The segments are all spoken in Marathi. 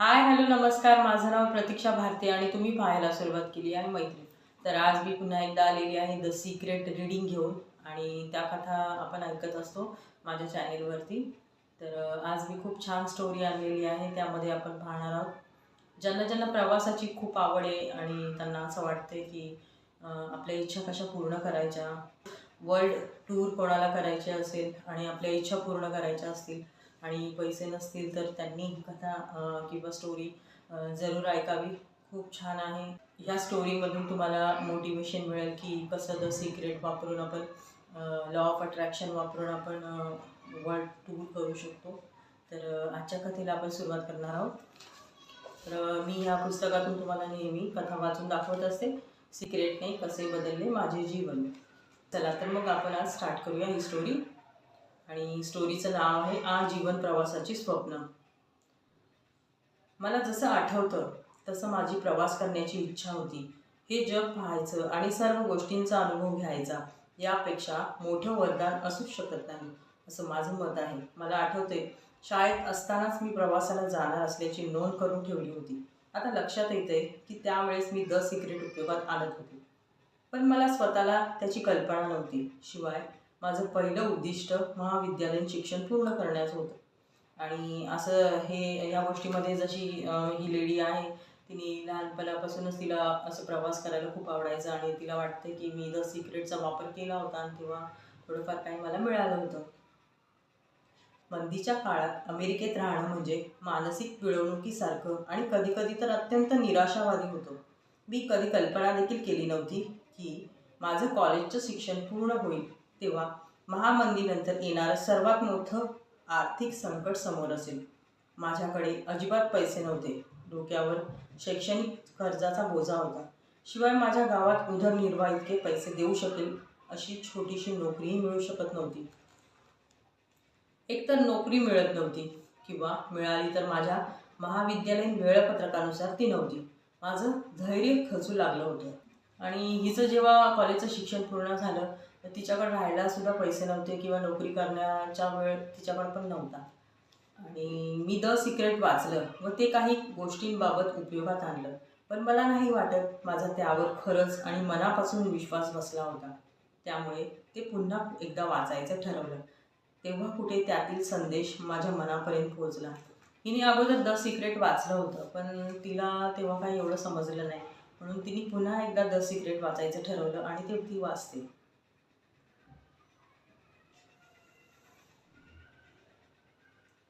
हाय हॅलो नमस्कार. माझं नाव प्रतीक्षा भारती आणि तुम्ही पाहायला सुरुवात केली आहे मैत्री. तर आज मी पुन्हा एकदा आलेली आहे द सिक्रेट रिडिंग घेऊन आणि त्या कथा आपण ऐकत असतो माझ्या चॅनेलवरती. तर आज मी खूप छान स्टोरी आणलेली आहे. त्यामध्ये आपण पाहणार आहोत ज्यांना ज्यांना प्रवासाची खूप आवड आहे आणि त्यांना असं वाटते की आपल्या इच्छा कशा पूर्ण करायच्या वर्ल्ड टूर कोणाला करायचे असेल आणि आपल्या इच्छा पूर्ण करायच्या असतील आणि पैसे नसतील तर त्यांनी ही कथा किंवा स्टोरी जरूर ऐकावी. खूप छान आहे. ह्या स्टोरीमधून तुम्हाला मोटिवेशन मिळेल की कसं द सिक्रेट वापरून आपण लॉ ऑफ अट्रॅक्शन वापरून आपण वर्ल्ड टूर करू शकतो. तर आजच्या कथेला आपण सुरुवात करणार आहोत. तर मी ह्या पुस्तकातून तुम्हाला नेहमी कथा वाचून दाखवत असते. सिक्रेटने कसे बदलले माझे जीवन? चला तर मग आपण आज स्टार्ट करूया ही स्टोरी आणि स्टोरीचं नाव आहे आ जीवन प्रवासाची स्वप्न. मला जसं आठवतं तसं माझी प्रवास करण्याची इच्छा होती. हे जग पाहायचं आणि सर्व गोष्टींचा अनुभव घ्यायचा यापेक्षा मोठं वरदान असूच शकत नाही असं माझं मत आहे. मला आठवते शाळेत असतानाच मी प्रवासाला जाणार असल्याची नोंद करून ठेवली होती. आता लक्षात येते की त्यावेळेस मी द सिक्रेट उपयोगात आणत होते. पण मला स्वतःला त्याची कल्पना नव्हती. शिवाय माझं पहिलं उद्दिष्ट महाविद्यालयीन शिक्षण पूर्ण करण्याचं होतं. आणि असं हे या गोष्टीमध्ये जशी ही लेडी आहे तिने लहानपणापासूनच तिला असं प्रवास करायला खूप आवडायचं आणि तिला वाटतं की मी द सिक्रेटचा वापर केला होता आणि तेव्हा थोडंफार काही मला मिळालं होतं. मंदीच्या काळात अमेरिकेत राहणं म्हणजे मानसिक पिळवणुकीसारखं आणि कधीकधी तर अत्यंत निराशावादी होतं. मी कधी कल्पना देखील केली नव्हती की माझं कॉलेजचं शिक्षण पूर्ण होईल. तेव्हा महामंदीनंतर येणारं सर्वात मोठं आर्थिक संकट समोर असेल. माझ्याकडे अजिबात पैसे नव्हते. डोक्यावर शैक्षणिक कर्जाचा बोजा होता. शिवाय माझ्या गावात उदरनिर्वाह इतके पैसे देऊ शकेल अशी छोटीशी नोकरीही मिळू शकत नव्हती. एकतर नोकरी मिळत नव्हती किंवा मिळाली तर माझ्या महाविद्यालयीन वेळापत्रकानुसार ती नव्हती. माझं धैर्य खचू लागलं होतं. आणि हिचं जेव्हा कॉलेजचं शिक्षण पूर्ण झालं तिच्याकडे राहायला सुद्धा पैसे नव्हते किंवा नोकरी करण्याच्या वेळ तिच्याकडे पण नव्हता. आणि मी द सिक्रेट वाचलं व ते काही गोष्टींबाबत उपयोगात आणलं. पण मला नाही वाटत माझा त्यावर खरंच आणि मनापासून विश्वास बसला होता. त्यामुळे ते पुन्हा एकदा वाचायचं ठरवलं. तेव्हा कुठे त्यातील संदेश माझ्या मनापर्यंत पोहोचला. हिने अगोदर द सिक्रेट वाचलं होतं पण तिला तेव्हा काही एवढं समजलं नाही. म्हणून तिने पुन्हा एकदा द सिक्रेट वाचायचं ठरवलं आणि ते ती वाचते.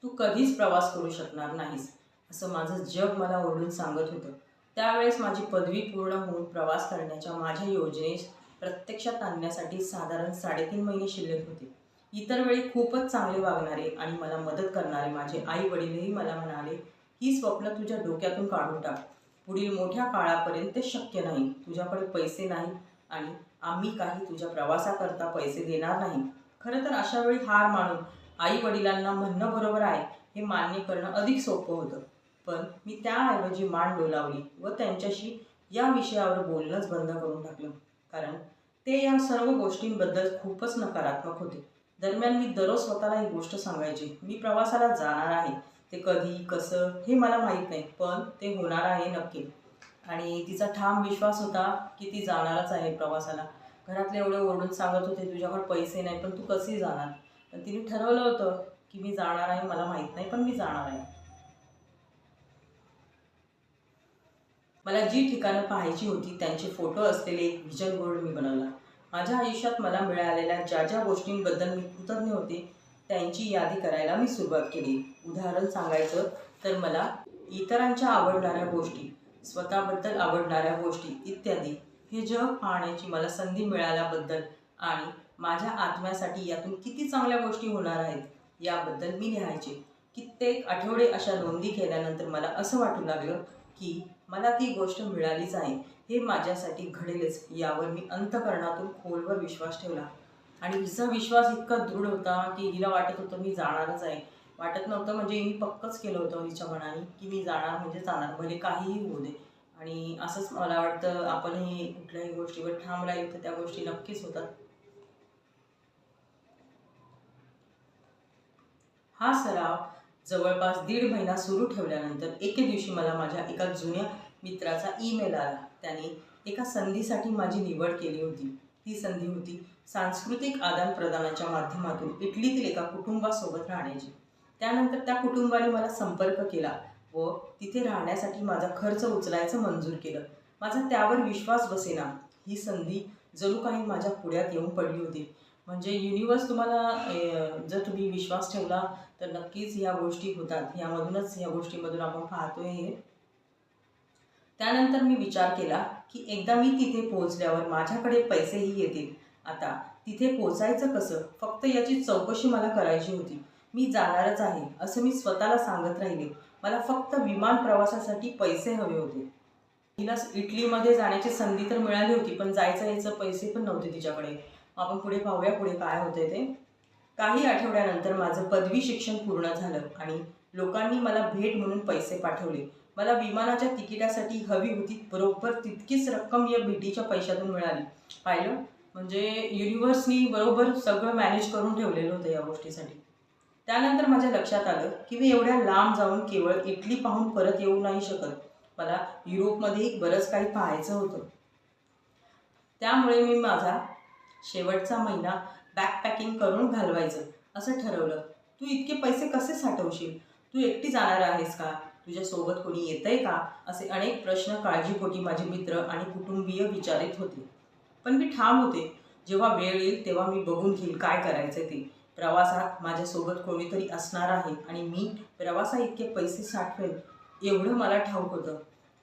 तू कधीच प्रवास करू शकणार नाहीस असं माझं जग मला ओरडून सांगत होतं. त्यावेळेस माझी पदवी पूर्ण होऊन प्रवास करण्याच्या माझ्या योजनेस प्रत्यक्षात आणण्यासाठी साधारण साडेतीन महिने शिल्लक होते. इतर वेळी खूपच चांगले वागणारे आणि मला मदत करणारे माझे आई वडीलही मला म्हणाले ही स्वप्न तुझ्या डोक्यातून काढून टाक. पुढील मोठ्या काळापर्यंत ते शक्य नाही. तुझ्याकडे पैसे नाही आणि आम्ही काही तुझ्या प्रवासाकरता पैसे देणार नाही. खरं तर अशा वेळी हार मानून आई वडिलांना म्हणणं बरोबर आहे हे मान्य करणं अधिक सोपं होतं. पण मी त्याऐवजी मान डोलावली व त्यांच्याशी या विषयावर बोलणंच बंद करून टाकलं. कारण ते या सर्व गोष्टींबद्दल खूपच नकारात्मक होते. दरम्यान मी दररोज स्वतःला ही गोष्ट सांगायची. मी प्रवासाला जाणार आहे. ते कधी कसं हे मला माहीत नाही पण ते होणार आहे नक्की. आणि तिचा ठाम विश्वास होता की ती जाणारच आहे प्रवासाला. घरातले एवढे ओरडून सांगत होते तुझ्याकडे पैसे नाही पण तू कशी जाणार? पण तिने ठरवलं होतं की मी जाणार आहे मला माहीत नाही पण मी जाणार आहे. मला जी ठिकाणं पाहायची होती त्यांचे फोटो असलेले एक व्हिजन बोर्ड मी बनवला. माझ्या आयुष्यात मला मिळालेल्या ज्या ज्या गोष्टींबद्दल मी कृतज्ञ होते त्यांची यादी करायला मी सुरुवात केली. उदाहरण सांगायचं तर मला इतरांच्या आवडणाऱ्या गोष्टी स्वतःबद्दल आवडणाऱ्या गोष्टी इत्यादी हे जग पाहण्याची मला संधी मिळाल्याबद्दल आणि माझ्या आत्म्यासाठी यातून किती चांगल्या गोष्टी होणार आहेत याबद्दल मी लिहायचे. कित्येक आठवडे अशा नोंदी केल्यानंतर मला असं वाटू लागलं की मला ती गोष्ट मिळालीच आहे. हे माझ्यासाठी घडेलच यावर मी अंतकरणातून खोलवर विश्वास ठेवला. आणि हिचा विश्वास इतका दृढ होता की हिला वाटत होतं मी जाणारच आहे. वाटत नव्हतं म्हणजे हिने पक्कच केलं होतं हिच्या मनाने की मी जाणार म्हणजे जाणार भले काहीही होऊ दे. आणि असंच मला वाटतं आपणही कुठल्याही गोष्टीवर ठाम राहील तर त्या गोष्टी नक्कीच होतात. हा सराव जवळपास दीड महिना सुरू ठेवल्यानंतर एके दिवशी मला माझ्या एका जुन्या मित्राचा ईमेल आला. त्याने एका संधीसाठी माझी निवड केली होती. ती संधी होती सांस्कृतिक आदानप्रदानाच्या माध्यमातून इटलीतील एका कुटुंबासोबत राहण्याची. त्यानंतर त्या कुटुंबाने मला संपर्क केला व तिथे राहण्यासाठी माझा खर्च उचलायचं मंजूर केलं. माझा त्यावर विश्वास बसेना. ही संधी जणू काही माझ्या पुढ्यात येऊन पडली होती. म्हणजे युनिवर्स तुम्हाला जर तुम्ही विश्वास ठेवला तर नक्कीच ह्या गोष्टी होतात. यामधूनच ह्या गोष्टीमधून आपण पाहतोय हे. त्यानंतर मी विचार केला की एकदा मी तिथे पोहोचल्यावर माझ्याकडे पैसेही येतील. आता तिथे पोचायचं कसं? फक्त याची चौकशी मला करायची होती. मी जाणारच आहे असं मी स्वतःला सांगत राहिले. मला फक्त विमान प्रवासासाठी पैसे हवे होते. तिला इटलीमध्ये जाण्याची संधी तर मिळाली होती पण जायचं यायचं पैसे पण नव्हते तिच्याकडे. आपण पुढे पाहूया पुढे काय होते ते. काही आठवड्यानंतर माझं पदवी शिक्षण पूर्ण झालं आणि लोकांनी मला भेट म्हणून पैसे पाठवले. मला विमानाच्या तिकिटासाठी हवी होती बरोबर तितकीच रक्कम या भेटीच्या पैशातून मिळाली. पाहिलं? म्हणजे युनिव्हर्सनी बरोबर सगळं मॅनेज करून ठेवलेलं होतं या गोष्टीसाठी. त्यानंतर माझ्या लक्षात आलं की मी एवढ्या लांब जाऊन केवळ इटली पाहून परत येऊ नाही शकत. मला युरोपमध्येही बरंच काही पाहायचं होतं. त्यामुळे मी माझा शेवटचा महिना बॅकपॅकिंग करून घालवायचं. असं ठरवलं. तू इतके पैसे कसे साठवशील? तू एकटी जाणार आहेस का? तुझ्यासोबत कोणी येतंय का? असे अनेक प्रश्न काळजीपोटी माझे मित्र आणि कुटुंबीय विचारित होते. पण मी ठाम होते. जेव्हा वेळ येईल तेव्हा मी बघून घेईल काय करायचं ते. प्रवासात माझ्यासोबत कोणीतरी असणार आहे आणि मी प्रवासा इतके पैसे साठवेल एवढं मला ठाऊक होतं.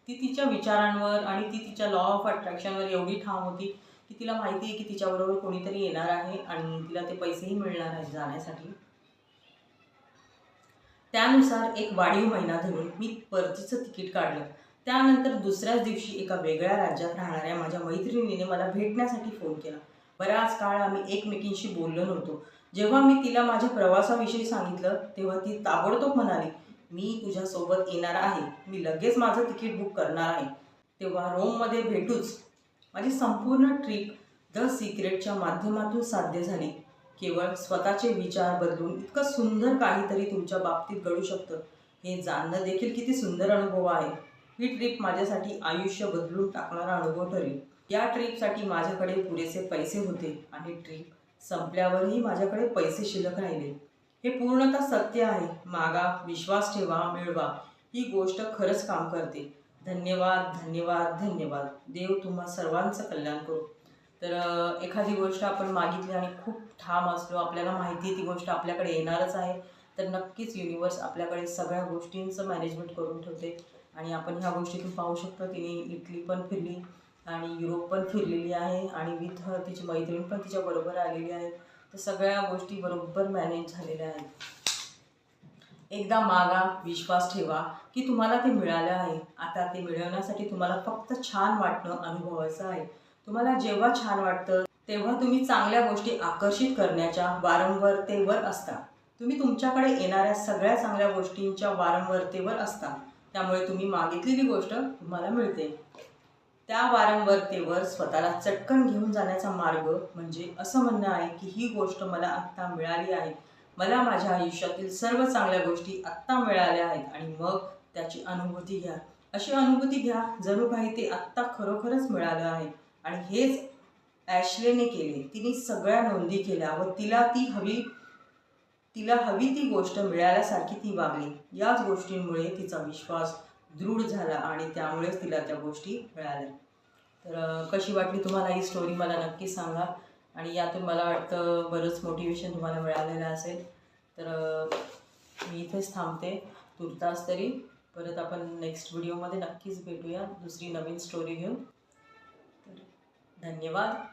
ती तिच्या विचारांवर आणि ती तिच्या लॉ ऑफ अट्रॅक्शनवर एवढी ठाम होती की तिला माहिती आहे की तिच्याबरोबर कोणीतरी येणार आहे आणि तिला ते पैसेही मिळणार आहेत जाण्यासाठी. त्यानुसार एक वाढीव महिना धरून मी परतीचं तिकीट काढलं. त्यानंतर दुसऱ्याच दिवशी एका वेगळ्या राज्यात राहणाऱ्या माझ्या मैत्रिणीने मला भेटण्यासाठी फोन केला. बराच काळ आम्ही एकमेकींशी बोललो नव्हतो. जेव्हा मी तिला माझ्या प्रवासाविषयी सांगितलं तेव्हा ती ताबडतोब म्हणाली मी तुझ्यासोबत येणार आहे. मी लगेच माझं तिकीट बुक करणार आहे. तेव्हा रोममध्ये भेटूच माझी संपूर्ण ट्रिप द सिक्रेटच्या माध्यमातून साध्य झाली. केवळ स्वतःचे विचार बदलून इतकं सुंदर काहीतरी तुमच्या बाबतीत घडू शकतं. हे जाणणं देखील किती सुंदर अनुभव आहे. ही ट्रिप माझ्यासाठी आयुष्य बदलून टाकणारा अनुभव ठरेल. या ट्रिपसाठी माझ्याकडे पुरेसे पैसे होते आणि ट्रिप संपल्यावरही माझ्याकडे पैसे शिल्लक राहिले. हे पूर्णतः सत्य आहे. मागा विश्वास ठेवा मिळवा. ही गोष्ट खरंच काम करते. धन्यवाद धन्यवाद धन्यवाद. देव तुम्हा सर्वांचं कल्याण करू. तर एखादी गोष्ट आपण मागितली आणि खूप ठाम असलो आपल्याला माहिती आहे ती गोष्ट आपल्याकडे येणारच आहे तर नक्कीच युनिवर्स आपल्याकडे सगळ्या गोष्टींचं मॅनेजमेंट करून ठेवते. आणि आपण ह्या गोष्टीतून पाहू शकतो तिने इटली पण फिरली आणि युरोप पण फिरलेली आहे आणि विथ तिची मैत्रीण पण तिच्याबरोबर आलेली आहे. तर सगळ्या गोष्टी बरोबर मॅनेज झालेल्या आहेत. एकदा मागा विश्वास ठेवा की तुम्हाला ते मिळालं आहे. आता ते मिळवण्यासाठी तुम्हाला फक्त छान वाटणं अनुभवायचं आहे. तुम्हाला जेव्हा छान वाटतं तेव्हा तुम्ही चांगल्या गोष्टी आकर्षित करण्याच्या वारंवारतेवर असता. तुम्ही तुमच्याकडे येणाऱ्या सगळ्या चांगल्या गोष्टींच्या वारंवारतेवर असता. त्यामुळे तुम्ही मागितलेली गोष्ट तुम्हाला मिळते. त्या वारंवारतेवर स्वतःला चटकन घेऊन जाण्याचा मार्ग म्हणजे असं म्हणणं आहे की ही गोष्ट मला आत्ता मिळाली आहे. मला माझ्या आयुष्यातील सर्व चांगल्या गोष्टी आत्ता मिळाल्या आहेत आणि मग त्याची अनुभूती घ्या. अशी अनुभूती घ्या जणू काही ते आत्ता खरोखरच मिळालं आहे. आणि हेच ॲशलेने केले. तिने सगळ्या नोंदी केल्या व तिला ती हवी तिला हवी ती गोष्ट मिळाल्यासारखी ती वागली. याच गोष्टींमुळे तिचा विश्वास दृढ झाला आणि त्यामुळेच तिला त्या गोष्टी मिळाल्या. तर कशी वाटली तुम्हाला ही स्टोरी मला नक्की सांगा. आणि यातून मला वाटतं बरंच मोटिवेशन तुम्हाला मिळालेलं असेल. तर मी इथेच थांबते. तुर्तास तरी परत आपण नेक्स्ट व्हिडिओमध्ये नक्कीच भेटूया. दुसरी नवीन स्टोरी घेऊन. धन्यवाद.